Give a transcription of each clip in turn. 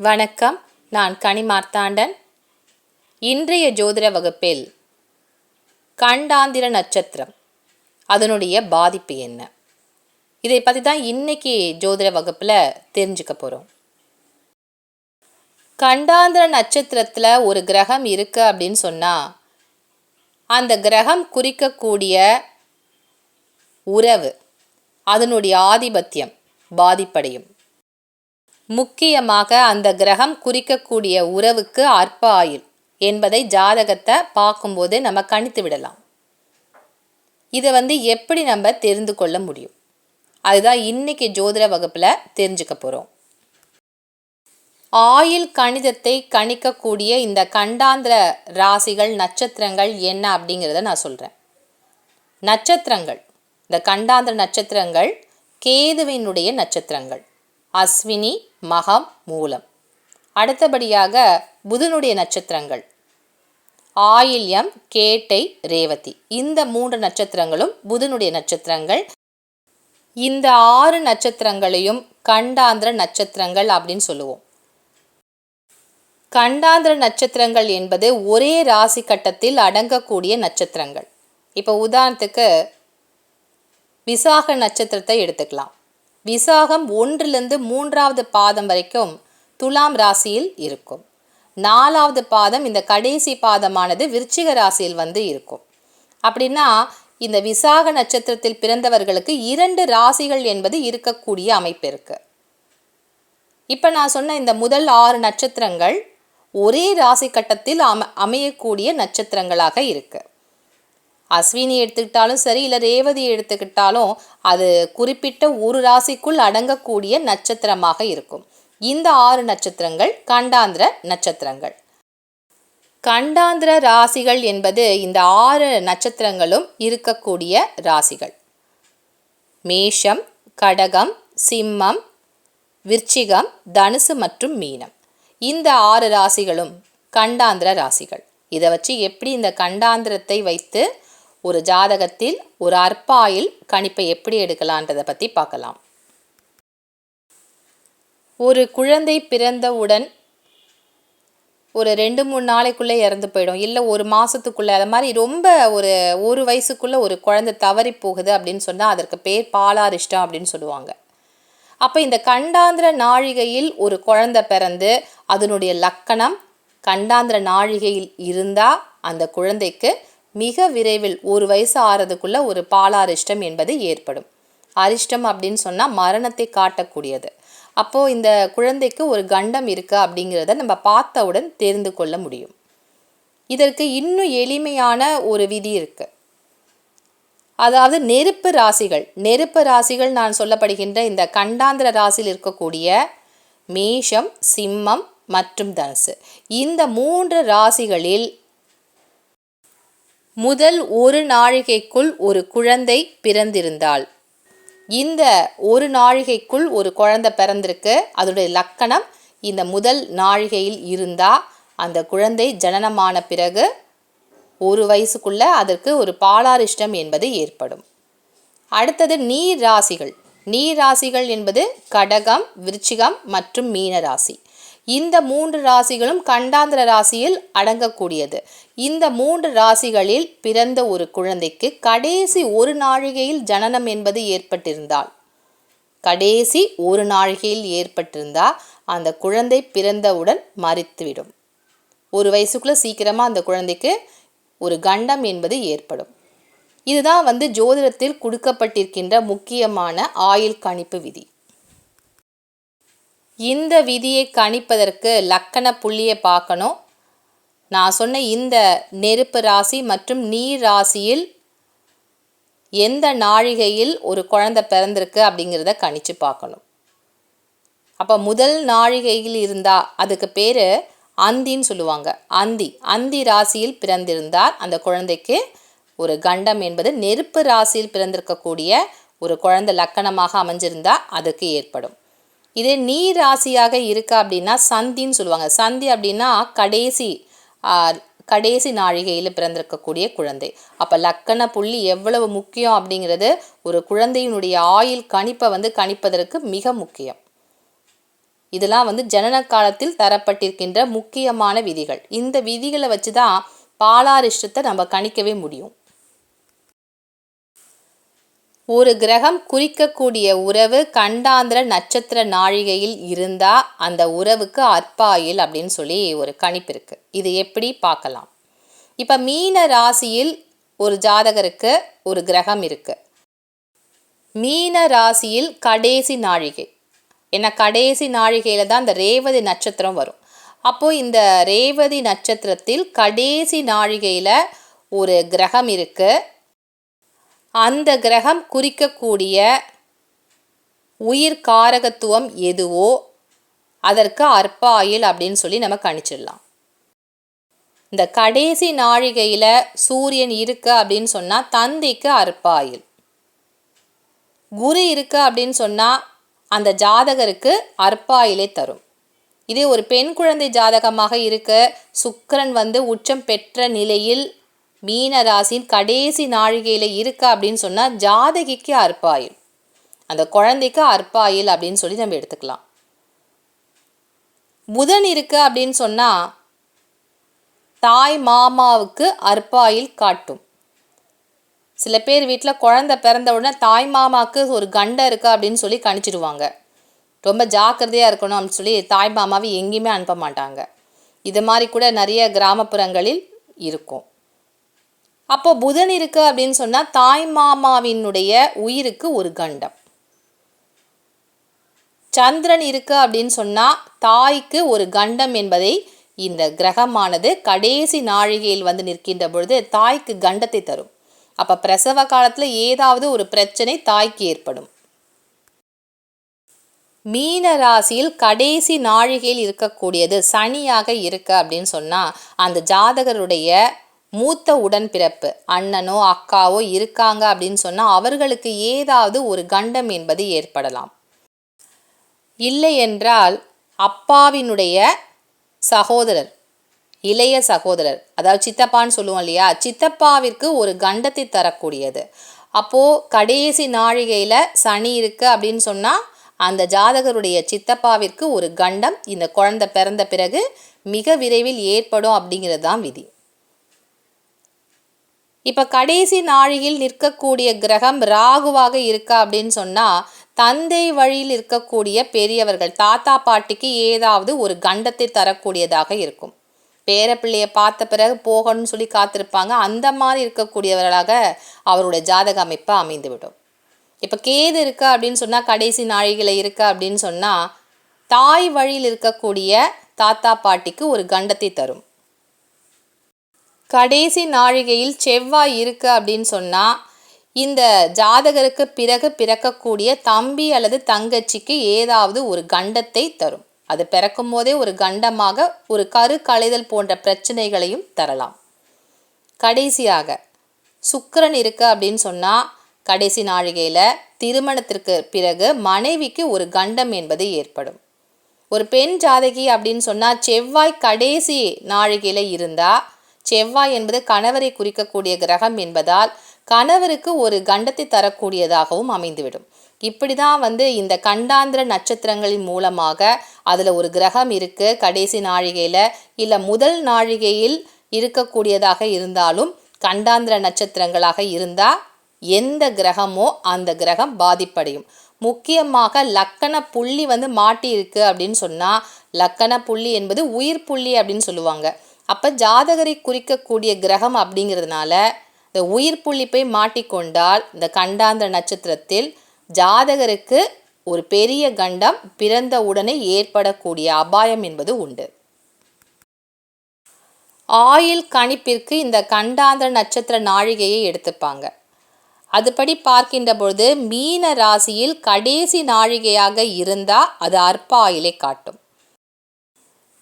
வணக்கம். நான் கனி மார்த்தாண்டன். இன்றைய ஜோதிட வகுப்பில் கண்டாந்திர நட்சத்திரம். அதனுடைய பாதிப்பு என்ன? இதை பற்றி தான் இன்னைக்கு ஜோதிட வகுப்பில் தெரிஞ்சுக்க போகிறோம் கண்டாந்திர நட்சத்திரத்தில் ஒரு கிரகம் இருக்கு அப்படின்னு சொன்னால் அந்த கிரகம் குறிக்கக்கூடிய உறவு அதனுடைய ஆதிபத்தியம் பாதிப்படையும். முக்கியமாக அந்த கிரகம் குறிக்கக்கூடிய உறவுக்கு அற்ப ஆயுள் என்பதை ஜாதகத்தை பார்க்கும்போது நம்ம கணித்து விடலாம். இதை வந்து எப்படி நம்ம தெரிந்து கொள்ள முடியும்? அதுதான் இன்னைக்கு ஜோதிட வகுப்பில் தெரிஞ்சுக்க போகிறோம் ஆயுள் கணிதத்தை கணிக்கக்கூடிய இந்த கண்டாந்திர ராசிகள் நட்சத்திரங்கள் என்ன அப்படிங்கிறத நான் சொல்கிறேன் நட்சத்திரங்கள் இந்த கண்டாந்திர நட்சத்திரங்கள் கேதுவினுடைய நட்சத்திரங்கள். அஸ்வினி மகம் மூலம். அடுத்தபடியாக புதனுடைய நட்சத்திரங்கள். ஆயில்யம் கேட்டை ரேவதி. இந்த மூன்று நட்சத்திரங்களும் புதனுடைய நட்சத்திரங்கள். இந்த ஆறு நட்சத்திரங்களையும் கண்டாந்திர நட்சத்திரங்கள் அப்படின்னு சொல்லுவோம். கண்டாந்திர நட்சத்திரங்கள் என்பது ஒரே ராசி கட்டத்தில் அடங்கக்கூடிய நட்சத்திரங்கள். இப்போ உதாரணத்துக்கு விசாக நட்சத்திரத்தை எடுத்துக்கலாம். விசாகம் ஒன்றிலிருந்து மூன்றாவது பாதம் வரைக்கும் துலாம் ராசியில் இருக்கும். நாலாவது பாதம் இந்த கடைசி பாதமானது விருச்சிக ராசியில் வந்து இருக்கும். அப்படின்னா இந்த விசாக நட்சத்திரத்தில் பிறந்தவர்களுக்கு இரண்டு ராசிகள் என்பது இருக்கக்கூடிய அமைப்பு இருக்கு. இப்போ நான் சொன்ன இந்த முதல் ஆறு நட்சத்திரங்கள் ஒரே ராசி கட்டத்தில் அம அமையக்கூடிய நட்சத்திரங்களாக இருக்குது அஸ்வினி எடுத்துக்கிட்டாலும் சரி இல்லை ரேவதி எடுத்துக்கிட்டாலும் அது குறிப்பிட்ட ஒரு ராசிக்குள் அடங்கக்கூடிய நட்சத்திரமாக இருக்கும். இந்த ஆறு நட்சத்திரங்கள் கண்டாந்திர நட்சத்திரங்கள். கண்டாந்திர ராசிகள் என்பது இந்த ஆறு நட்சத்திரங்களும் இருக்கக்கூடிய ராசிகள். மேஷம் கடகம் சிம்மம் விருச்சிகம் தனுசு மற்றும் மீனம். இந்த ஆறு ராசிகளும் கண்டாந்திர ராசிகள். இதை வச்சு எப்படி இந்த கண்டாந்திரத்தை வைத்து ஒரு ஜாதகத்தில் ஒரு அற்பாயில் கணிப்பை எப்படி எடுக்கலான்றதை பற்றி பார்க்கலாம். ஒரு குழந்தை பிறந்தவுடன் ஒரு ரெண்டு மூணு நாளைக்குள்ளே இறந்து போயிடும். இல்லை ஒரு மாதத்துக்குள்ளே அது மாதிரி ரொம்ப ஒரு ஒரு வயசுக்குள்ளே ஒரு குழந்தை தவறி போகுது அப்படின்னு சொன்னால் அதற்கு பேர் பாலாரிஷ்டம் அப்படின்னு சொல்லுவாங்க. அப்போ இந்த கண்டாந்திர நாழிகையில் ஒரு குழந்தை பிறந்து அதனுடைய லக்கணம் கண்டாந்திர நாழிகையில் இருந்தால் அந்த குழந்தைக்கு மிக விரைவில் ஒரு வயசு ஆறதுக்குள்ள ஒரு பாலாரிஷ்டம் என்பது ஏற்படும். அரிஷ்டம் அப்படின்னு சொன்னால் மரணத்தை காட்டக்கூடியது. அப்போது இந்த குழந்தைக்கு ஒரு கண்டம் இருக்கா அப்படிங்கிறத நம்ம பார்த்தவுடன் தெரிந்து கொள்ள முடியும். இதற்கு இன்னும் எளிமையான ஒரு விதி இருக்குது அதாவது நெருப்பு ராசிகள் நெருப்பு ராசிகள் நான் சொல்லப்படுகின்ற இந்த கண்டாந்திர ராசியில் இருக்கக்கூடிய மேஷம் சிம்மம் மற்றும் தனுசு. இந்த மூன்று ராசிகளில் முதல் ஒரு நாழிகைக்குள் ஒரு குழந்தை பிறந்திருந்தால் இந்த ஒரு நாழிகைக்குள் ஒரு குழந்தை பிறந்திருக்கு. அதோடைய லக்கணம் இந்த முதல் நாழிகையில் இருந்தால் அந்த குழந்தை ஜனனமான பிறகு ஒரு வயசுக்குள்ள அதற்கு ஒரு பாலாரிஷ்டம் என்பது ஏற்படும். அடுத்தது நீர் ராசிகள். நீர் ராசிகள் என்பது கடகம் விருச்சிகம் மற்றும் மீன ராசி. இந்த மூன்று ராசிகளும் கண்டாந்திர ராசியில் அடங்கக்கூடியது. இந்த மூன்று ராசிகளில் பிறந்த ஒரு குழந்தைக்கு கடைசி ஒரு நாழிகையில் ஜனனம் என்பது ஏற்பட்டிருந்தால் கடைசி ஒரு நாழிகையில் ஏற்பட்டிருந்தால் அந்த குழந்தை பிறந்தவுடன் மறித்துவிடும். ஒரு வயசுக்குள்ளே சீக்கிரமாக அந்த குழந்தைக்கு ஒரு கண்டம் என்பது ஏற்படும். இதுதான் வந்து ஜோதிடத்தில் கொடுக்கப்பட்டிருக்கின்ற முக்கியமான ஆயுள் கணிப்பு விதி. இந்த விதியை கணிப்பதற்கு லக்கண புள்ளியை பார்க்கணும். நான் சொன்ன இந்த நெருப்பு ராசி மற்றும் நீர் ராசியில் எந்த நாழிகையில் ஒரு குழந்தை பிறந்திருக்கு அப்படிங்கிறத கணிச்சு பார்க்கணும். அப்போ முதல் நாழிகையில் இருந்தால் அதுக்கு பேர் அந்தின்னு சொல்லுவாங்க. அந்தி. அந்தி ராசியில் பிறந்திருந்தால் அந்த குழந்தைக்கு ஒரு கண்டம் என்பது நெருப்பு ராசியில் பிறந்திருக்கக்கூடிய ஒரு குழந்தை லக்கணமாக அமைஞ்சிருந்தால் அதுக்கு ஏற்படும். இதே நீர் ராசியாக இருக்கா அப்படின்னா சந்தின்னு சொல்லுவாங்க. சந்தி அப்படின்னா கடைசி கடைசி நாழிகையில் பிறந்திருக்கக்கூடிய குழந்தை. அப்போ லக்கண புள்ளி எவ்வளவு முக்கியம் அப்படிங்கிறது ஒரு குழந்தையினுடைய ஆயில் கணிப்பை வந்து கணிப்பதற்கு மிக முக்கியம். இதெல்லாம் வந்து ஜனன காலத்தில் தரப்பட்டிருக்கின்ற முக்கியமான விதிகள். இந்த விதிகளை வச்சு தான் பாலாரிஷ்டத்தை நம்ம கணிக்கவே முடியும். ஒரு கிரகம் குறிக்கக்கூடிய உறவு கண்டாந்திர நட்சத்திர நாழிகையில் இருந்தால் அந்த உறவுக்கு அற்பாயில் அப்படின்னு சொல்லி ஒரு கணிப்பு இருக்குது இது எப்படி பார்க்கலாம்? இப்போ மீன ராசியில் ஒரு ஜாதகருக்கு ஒரு கிரகம் இருக்குது மீன ராசியில் கடைசி நாழிகை. ஏன்னா கடைசி நாழிகையில் தான் இந்த ரேவதி நட்சத்திரம் வரும். அப்போது இந்த ரேவதி நட்சத்திரத்தில் கடைசி நாழிகையில் ஒரு கிரகம் இருக்குது அந்த கிரகம் குறிக்கக்கூடிய உயிர் காரகத்துவம் எதுவோ அதற்கு அற்பாயில் அப்படின்னு சொல்லி நம்ம கணிச்சிடலாம். இந்த கடைசி நாழிகையில் சூரியன் இருக்கு அப்படின்னு சொன்னால் தந்தைக்கு அற்பாயில். குரு இருக்கு அப்படின்னு சொன்னால் அந்த ஜாதகருக்கு அற்பாயிலே தரும். இதே ஒரு பெண் குழந்தை ஜாதகமாக இருக்க. சுக்கரன் வந்து உச்சம் பெற்ற நிலையில் மீனராசின் கடைசி நாழிகையில் இருக்கா அப்படின்னு சொன்னால் ஜாதகிக்கு அற்பாயில். அந்த குழந்தைக்கு அற்பாயில் அப்படின்னு சொல்லி நம்ம எடுத்துக்கலாம். புதன் இருக்கு அப்படின்னு சொன்னால் தாய் மாமாவுக்கு அற்பாயில் காட்டும். சில பேர் வீட்டில் குழந்த பிறந்த உடனே தாய் மாமாவுக்கு ஒரு கண்டை இருக்கா அப்படின்னு சொல்லி கணிச்சிடுவாங்க ரொம்ப ஜாக்கிரதையாக இருக்கணும் அப்படின்னு சொல்லி தாய் மாமாவை எங்கேயுமே அனுப்ப மாட்டாங்க. இது மாதிரி கூட நிறைய கிராமப்புறங்களில் இருக்கும். அப்போ புதன் இருக்கு அப்படின்னு சொன்னால் தாய் மாமாவினுடைய உயிருக்கு ஒரு கண்டம். சந்திரன் இருக்கு அப்படின்னு சொன்னால் தாய்க்கு ஒரு கண்டம் என்பதை இந்த கிரகமானது கடைசி நாழிகையில் வந்து நிற்கின்ற பொழுது தாய்க்கு கண்டத்தை தரும். அப்போ பிரசவ காலத்தில் ஏதாவது ஒரு பிரச்சனை தாய்க்கு ஏற்படும். மீன ராசியில் கடைசி நாழிகையில் இருக்கக்கூடியது சனியாக இருக்கு அப்படின்னு சொன்னால் அந்த ஜாதகருடைய மூத்த உடன்பிறப்பு. அண்ணனோ அக்காவோ இருக்காங்க அப்படின்னு சொன்னால் அவர்களுக்கு ஏதாவது ஒரு கண்டம் என்பது ஏற்படலாம். இல்லை என்றால் அப்பாவினுடைய சகோதரர் இளைய சகோதரர் அதாவது சித்தப்பான்னு சொல்லுவோம் இல்லையா? சித்தப்பாவிற்கு ஒரு கண்டத்தை தரக்கூடியது. அப்போது கடைசி நாழிகையில் சனி இருக்குது அப்படின்னு சொன்னால் அந்த ஜாதகருடைய சித்தப்பாவிற்கு ஒரு கண்டம் இந்த குழந்தை பிறந்த பிறகு மிக விரைவில் ஏற்படும் அப்படிங்கிறது தான் விதி. இப்போ கடைசி நாழியில் நிற்கக்கூடிய கிரகம் ராகுவாக இருக்கா அப்படின்னு சொன்னால் தந்தை வழியில் இருக்கக்கூடிய பெரியவர்கள் தாத்தா பாட்டிக்கு ஏதாவது ஒரு கண்டத்தை தரக்கூடியதாக இருக்கும். பேரப்பிள்ளையை பார்த்த பிறகு போகணும்னு சொல்லி காத்திருப்பாங்க. அந்த மாதிரி இருக்கக்கூடியவர்களாக அவருடைய ஜாதக அமைப்பு அமைந்துவிடும். இப்போ கேது இருக்கா அப்படின்னு சொன்னால் கடைசி நாழிகளை இருக்கா அப்படின்னு சொன்னால் தாய் வழியில் இருக்கக்கூடிய தாத்தா பாட்டிக்கு ஒரு கண்டத்தை தரும். கடைசி நாழிகையில் செவ்வாய் இருக்கு அப்படின்னு சொன்னால் இந்த ஜாதகருக்கு பிறகு பிறக்கக்கூடிய தம்பி அல்லது தங்கச்சிக்கு ஏதாவது ஒரு கண்டத்தை தரும். அது பிறக்கும் போதே ஒரு கண்டமாக ஒரு கரு களைதல் போன்ற பிரச்சனைகளையும் தரலாம். கடைசியாக சுக்கரன் இருக்கு அப்படின்னு சொன்னால் கடைசி நாழிகையில் திருமணத்திற்கு பிறகு மனைவிக்கு ஒரு கண்டம் என்பது ஏற்படும். ஒரு பெண் ஜாதகி அப்படின்னு சொன்னால் செவ்வாய் கடைசி நாழிகையில் இருந்தால் செவ்வாய் என்பது கணவரை குறிக்கக்கூடிய கிரகம் என்பதால் கணவருக்கு ஒரு கண்டத்தை தரக்கூடியதாகவும் அமைந்துவிடும். இப்படி தான் வந்து இந்த கண்டாந்திர நட்சத்திரங்களின் மூலமாக அதில் ஒரு கிரகம் இருக்குது கடைசி நாழிகையில் இல்லை முதல் நாழிகையில் இருக்கக்கூடியதாக இருந்தாலும் கண்டாந்திர நட்சத்திரங்களாக இருந்தால் எந்த கிரகமோ அந்த கிரகம் பாதிப்படையும். முக்கியமாக லக்கண புள்ளி வந்து மாட்டி இருக்கு அப்படின்னு சொன்னால் லக்கண புள்ளி என்பது உயிர் புள்ளி அப்படின்னு சொல்லுவாங்க. அப்போ ஜாதகரை குறிக்கக்கூடிய கிரகம் அப்படிங்கிறதுனால இந்த உயிர் புள்ளி போய் மாட்டிக்கொண்டால் இந்த கண்டாந்திர நட்சத்திரத்தில் ஜாதகருக்கு ஒரு பெரிய கண்டம் பிறந்த உடனே ஏற்படக்கூடிய அபாயம் என்பது உண்டு. ஆயில் கணிப்பிற்கு இந்த கண்டாந்திர நட்சத்திர நாழிகையை எடுத்துப்பாங்க. அதுபடி பார்க்கின்ற பொழுது மீன ராசியில் கடைசி நாழிகையாக இருந்தால் அது அற்ப ஆயிலை காட்டும்.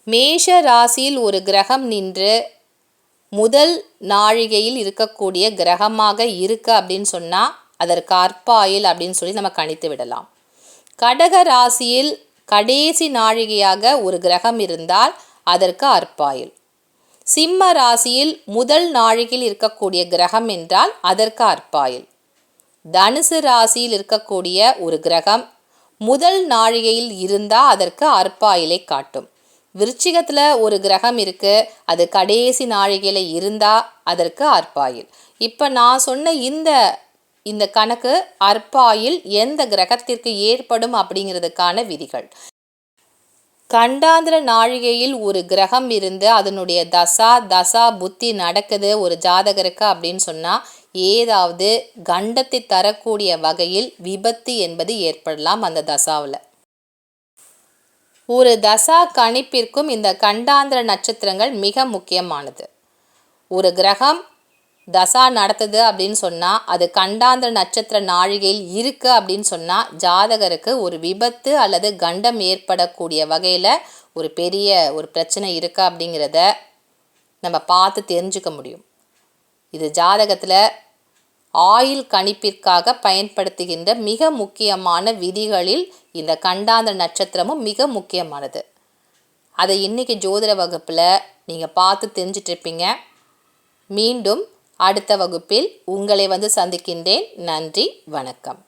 மேஷ ராசியில் ஒரு கிரகம் நின்று முதல் நாழிகையில் இருக்கக்கூடிய கிரகமாக இருக்கு அப்படின்னு சொன்னால் அதற்கு அற்பாயில் அப்படின்னு சொல்லி நம்ம கணித்து விடலாம். கடக ராசியில் கடைசி நாழிகையாக ஒரு கிரகம் இருந்தால் அதற்கு அற்பாயில். சிம்ம ராசியில் முதல் நாழிகையில் இருக்கக்கூடிய கிரகம் என்றால் அதற்கு அற்பாயில். தனுசு ராசியில் இருக்கக்கூடிய ஒரு கிரகம் முதல் நாழிகையில் இருந்தால் அதற்கு அற்பாயிலை காட்டும். விருச்சிகத்தில் ஒரு கிரகம் இருக்குது அது கடைசி நாழிகையில் இருந்தால் அதற்கு அற்பாயில். இப்போ நான் சொன்ன இந்த இந்த கணக்கு அற்பாயில் எந்த கிரகத்திற்கு ஏற்படும் அப்படிங்கிறதுக்கான விதிகள். கண்டாந்திர நாழிகையில் ஒரு கிரகம் இருந்து அதனுடைய தசா தசா புத்தி நடக்குது ஒரு ஜாதகருக்கு அப்படின்னு சொன்னால் ஏதாவது கண்டத்தை தரக்கூடிய வகையில் விபத்து என்பது ஏற்படலாம் அந்த தசாவில். ஒரு தசா கணிப்பிற்கும் இந்த கண்டாந்திர நட்சத்திரங்கள் மிக முக்கியமானது. ஒரு கிரகம் தசா நடத்துது அப்படின்னு சொன்னால் அது கண்டாந்திர நட்சத்திர நாழிகையில் இருக்குது அப்படின்னு சொன்னால் ஜாதகருக்கு ஒரு விபத்து அல்லது கண்டம் ஏற்படக்கூடிய வகையில் ஒரு பெரிய ஒரு பிரச்சனை இருக்கா அப்படிங்கிறத நம்ம பார்த்து தெரிஞ்சுக்க முடியும். இது ஜாதகத்தில் ஆயில் கணிப்பிற்காக பயன்படுத்துகின்ற மிக முக்கியமான விதிகளில் இந்த கண்டாந்த நட்சத்திரமும் மிக முக்கியமானது. அதை இன்றைக்கி ஜோதிட வகுப்பில் நீங்கள் பார்த்து தெரிஞ்சிட்ருப்பீங்க மீண்டும் அடுத்த வகுப்பில் உங்களை வந்து சந்திக்கின்றேன். நன்றி வணக்கம்.